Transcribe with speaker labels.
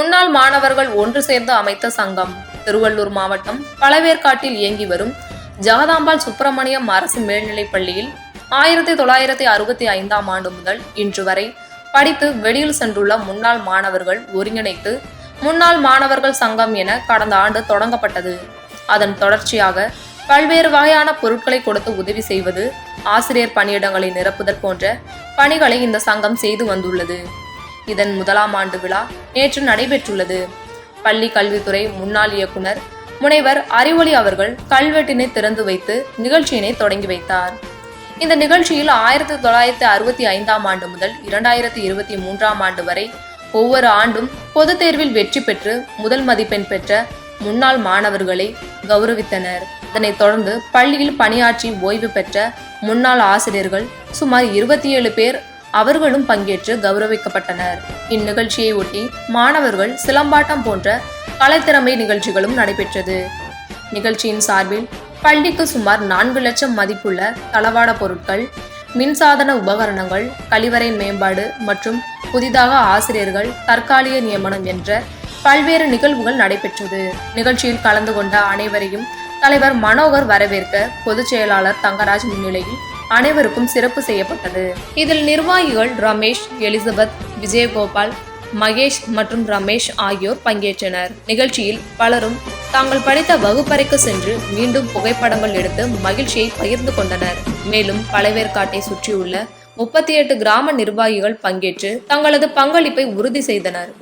Speaker 1: முன்னாள் மாணவர்கள் ஒன்று சேர்ந்து அமைத்த சங்கம். திருவள்ளூர் மாவட்டம் பழவேற்காட்டில் இயங்கி வரும் ஜெகதாம்பாள் சுப்பிரமணியம் அரசு மேல்நிலைப் பள்ளியில் ஆயிரத்தி தொள்ளாயிரத்தி அறுபத்தி ஐந்தாம் ஆண்டு முதல் இன்று வரை படித்து வெளியில் சென்றுள்ள முன்னாள் மாணவர்கள் ஒருங்கிணைத்து முன்னாள் மாணவர்கள் சங்கம் என கடந்த ஆண்டு தொடங்கப்பட்டது. அதன் தொடர்ச்சியாக பல்வேறு வகையான பொருட்களை கொடுத்து உதவி செய்வது ஆசிரியர் பணியிடங்களை நிரப்புதல் போன்ற பணிகளை இந்த சங்கம் செய்து வந்துள்ளது. இதன் முதலாம் ஆண்டு விழா நேற்று நடைபெற்றுள்ளது. பள்ளி கல்வித்துறை முன்னாள் இயக்குனர் முனைவர் அறிவொளி அவர்கள் கல்வெட்டினை திறந்து வைத்து நிகழ்ச்சியினை தொடங்கி வைத்தார். இந்த நிகழ்ச்சியில் ஆயிரத்தி தொள்ளாயிரத்தி அறுபத்தி ஐந்தாம் ஆண்டு முதல் இரண்டாயிரத்தி இருபத்தி மூன்றாம் ஆண்டு வரை ஒவ்வொரு ஆண்டும் பொதுத் தேர்வில் வெற்றி பெற்று முதல் மதிப்பெண் பெற்ற முன்னாள் மாணவர்களை கௌரவித்தனர். இதனைத் தொடர்ந்து பள்ளியில் பணியாற்றி ஓய்வு பெற்ற முன்னாள் ஆசிரியர்கள் சுமார் இருபத்தி ஏழு பேர் அவர்களும் பங்கேற்று கௌரவிக்கப்பட்டனர். இந்நிகழ்ச்சியை ஒட்டி மாணவர்கள் சிலம்பாட்டம் போன்ற கலைத்திறமை நிகழ்ச்சிகளும் நடைபெற்றது. நிகழ்ச்சியின் சார்பில் பள்ளிக்கு சுமார் நான்கு லட்சம் மதிப்புள்ள தளவாட பொருட்கள் மின்சாதன உபகரணங்கள் கழிவறை மேம்பாடு மற்றும் புதிதாக ஆசிரியர்கள் தற்காலிக நியமனம் என்ற பல்வேறு நிகழ்வுகள் நடைபெற்றது. நிகழ்ச்சியில் கலந்து கொண்ட அனைவரையும் தலைவர் மனோகர் வரவேற்க பொதுச் செயலாளர் தங்கராஜ் முன்னிலையில் அனைவருக்கும் சிறப்பு செய்யப்பட்டது. இதில் நிர்வாகிகள் ரமேஷ் எலிசபெத் விஜயகோபால் மகேஷ் மற்றும் ரமேஷ் ஆகியோர் பங்கேற்றனர். நிகழ்ச்சியில் பலரும் தாங்கள் படித்த வகுப்பறைக்கு சென்று மீண்டும் புகைப்படங்கள் எடுத்து மகிழ்ச்சியை பகிர்ந்து கொண்டனர். மேலும் பழவேற்காட்டை சுற்றியுள்ள முப்பத்தி எட்டு கிராம நிர்வாகிகள் பங்கேற்று தங்களது பங்களிப்பை உறுதி செய்தனர்.